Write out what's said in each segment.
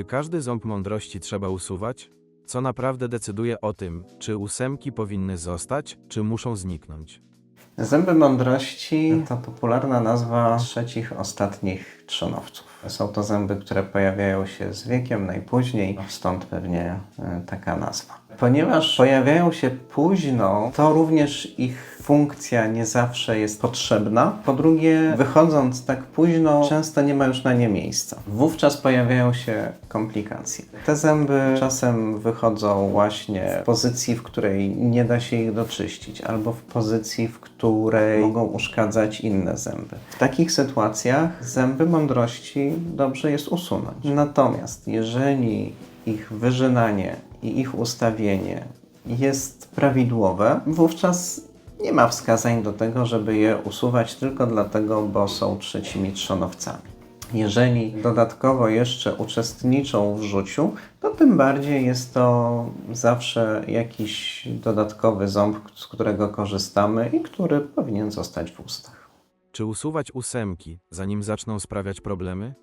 Czy każdy ząb mądrości trzeba usuwać? Co naprawdę decyduje o tym, czy ósemki powinny zostać, czy muszą zniknąć? Zęby mądrości to popularna nazwa trzecich ostatnich trzonowców. Są to zęby, które pojawiają się z wiekiem najpóźniej, stąd pewnie e, taka nazwa. Ponieważ pojawiają się późno, to również ich funkcja nie zawsze jest potrzebna. Po drugie, wychodząc tak późno, często nie ma już na nie miejsca. Wówczas pojawiają się komplikacje. Te zęby czasem wychodzą właśnie w pozycji, w której nie da się ich doczyścić, albo w pozycji, w której mogą uszkadzać inne zęby. W takich sytuacjach zęby mądrości dobrze jest usunąć. Natomiast jeżeli ich wyrzynanie i ich ustawienie jest prawidłowe, wówczas nie ma wskazań do tego, żeby je usuwać tylko dlatego, bo są trzecimi trzonowcami. Jeżeli dodatkowo jeszcze uczestniczą w rzuciu, to tym bardziej jest to zawsze jakiś dodatkowy ząb, z którego korzystamy i który powinien zostać w ustach. Czy usuwać ósemki, zanim zaczną sprawiać problemy?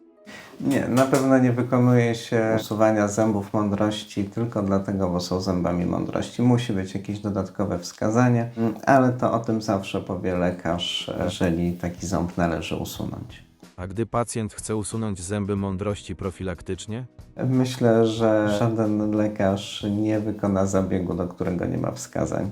Nie, na pewno nie wykonuje się usuwania zębów mądrości tylko dlatego, bo są zębami mądrości. Musi być jakieś dodatkowe wskazanie, ale to o tym zawsze powie lekarz, jeżeli taki ząb należy usunąć. A gdy pacjent chce usunąć zęby mądrości profilaktycznie? Myślę, że żaden lekarz nie wykona zabiegu, do którego nie ma wskazań.